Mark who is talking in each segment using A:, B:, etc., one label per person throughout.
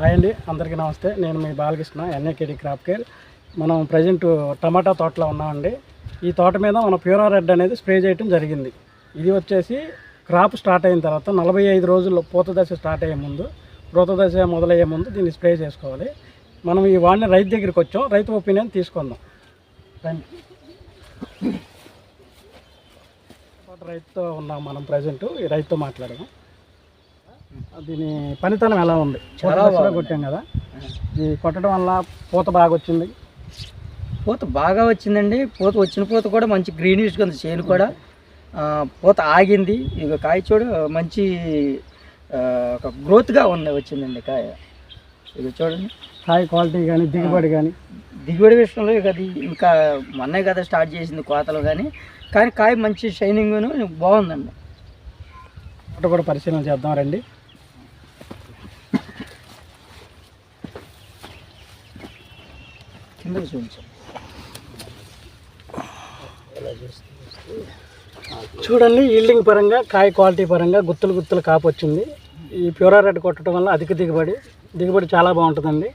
A: Hi అండి. అందరికీ నమస్తే. నేను మీ బాలకృష్ణ ఎన్ఏకేడి క్రాప్ కేర్. మనం ప్రజెంట్ టమాటా తోటలో ఉన్నామండి. ఈ తోట మీద మన ప్యూరా రెడ్ అనేది స్ప్రే చేయడం జరిగింది. ఇది వచ్చేసి క్రాప్ స్టార్ట్ అయిన తర్వాత నలభై ఐదు రోజుల్లో పూత దశ స్టార్ట్ అయ్యే ముందు పూత దశ మొదలయ్యే ముందు దీన్ని స్ప్రే చేసుకోవాలి. మనం ఈ వాడిని రైతు దగ్గరికి వచ్చాం. రైతు ఒపీనియన్ తీసుకుందాం. రండి తోట రైతుతో ఉన్నాం మనం ప్రజెంట్. ఈ రైతుతో మాట్లాడదాం. దీని పనితనం ఎలా ఉంది?
B: చాలా.
A: కొట్టాం కదా. ఇది కొట్టడం వల్ల పూత బాగా వచ్చింది.
B: పూత బాగా వచ్చిందండి. పూత వచ్చిన పూత కూడా మంచి గ్రీనిష్గా ఉంది. చేను కూడా పూత ఆగింది. ఇక కాయ చూడు మంచి ఒక గ్రోత్గా ఉంది వచ్చిందండి కాయ. ఇక చూడండి.
A: కాయ క్వాలిటీ కానీ దిగుబడి కానీ
B: దిగుబడి విషయంలో ఇక అది ఇంకా మొన్నే కదా స్టార్ట్ చేసింది కోతలు కానీ కానీ కాయ మంచి షైనింగ్ బాగుందండి.
A: కూడా పరిశీలన చేద్దాం రండి.
B: కిందకి చూపించాం.
A: చూడండి ఈల్డింగ్ పరంగా కాయ క్వాలిటీ పరంగా గుత్తులు గుత్తులు కాపు వచ్చింది. ఈ ప్యూరా రెడ్ కొట్టడం వల్ల అధిక దిగుబడి దిగుబడి చాలా బాగుంటుందండి.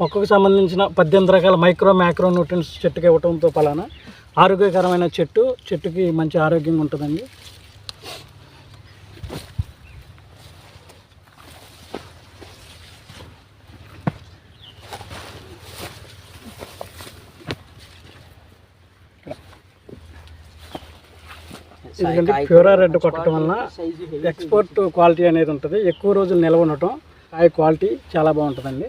A: మొక్కకు సంబంధించిన పద్దెనిమిది రకాల మైక్రో మ్యాక్రో న్యూట్రియన్స్ చెట్టుకి ఇవ్వడంతో పలానా. ఆరోగ్యకరమైన చెట్టు చెట్టుకి మంచి ఆరోగ్యంగా ఉంటుందండి. ఎందుకంటే ప్యూరా రెడ్ కొట్టడం వల్ల ఎక్స్పోర్ట్ క్వాలిటీ అనేది ఉంటుంది. ఎక్కువ రోజులు నిల్వ ఉండటం కాయ క్వాలిటీ చాలా బాగుంటుందండి.